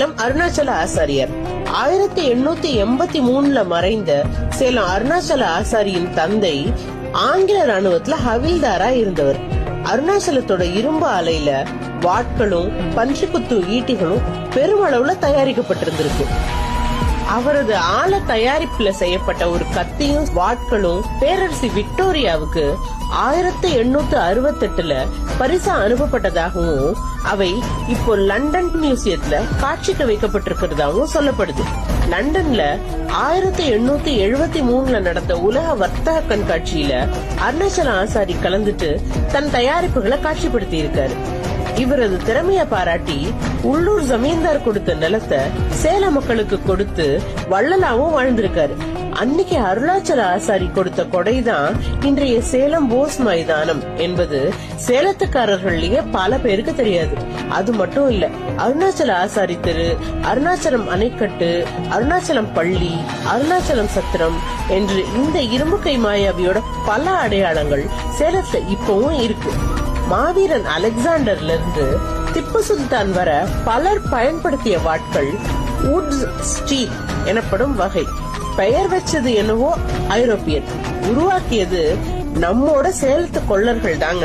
சேலம் அருணாச்சல ஆசாரியர். ஆயிரத்தி எண்ணூத்தி எண்பத்தி மூணுல மறைந்த சேலம் அருணாச்சல ஆசாரியின் தந்தை ஆங்கில ராணுவத்துல ஹவில்தாரா இருந்தவர். அருணாச்சலத்தோட இரும்பு ஆலையில வாட்களும் பன்றிக்குத்து ஈட்டிகளும் பெருமளவுல தயாரிக்கப்பட்டிருந்திருக்கு. அவரது ஆழ தயாரிப்புல செய்யப்பட்ட ஒரு கத்தியும் வாட்களும் பேரரசி விக்டோரியாவுக்கு ஆயிரத்தி எண்ணூத்தி அறுபத்தி எட்டுல பரிசா அனுப்பப்பட்டதாகவும் அவை இப்போ லண்டன் மியூசியத்துல காட்சிக்கு வைக்கப்பட்டிருக்கிறதாகவும் சொல்லப்படுது. லண்டன்ல ஆயிரத்தி எண்ணூத்தி எழுபத்தி மூணுல நடந்த உலக வர்த்தக கண்காட்சியில அருணாச்சல ஆசாரி கலந்துட்டு தன் தயாரிப்புகளை காட்சிப்படுத்தி இருக்காரு இவரது திறமைய பாராட்டி உள்ளூர் ஜமீன்தார் கொடுத்த நிலத்தை சேல மக்களுக்கு கொடுத்து வள்ளலாவும் வாழ்ந்திருக்காரு. அன்னைக்கு அருணாச்சல ஆசாரி கொடுத்த கொடைதான் இன்றைய சேலம் போஸ் மைதானம் என்பது சேலத்துக்காரர்கள்லயே பல பேருக்கு தெரியாது. அது மட்டும் இல்ல அருணாச்சல ஆசாரி தெரு அருணாச்சலம் அணைக்கட்டு அருணாச்சலம் பள்ளி அருணாச்சலம் சத்திரம் என்று இந்த இரும்பு கை மாயாவியோட பல அடையாளங்கள் சேலத்துல இப்பவும் இருக்கு. மாவீரன் அலெக்சாண்டர்ல இருந்து திப்பு சுல்தான் வர பலர் பயன்படுத்திய வாட்கள் உட்ஸ் ஸ்டீல் எனப்படும் வகை. பெயர் வச்சது என்னவோ ஐரோப்பியன். உருவாக்கியது நம்மோட சேலத்து கொள்ளர்கள் தாங்க.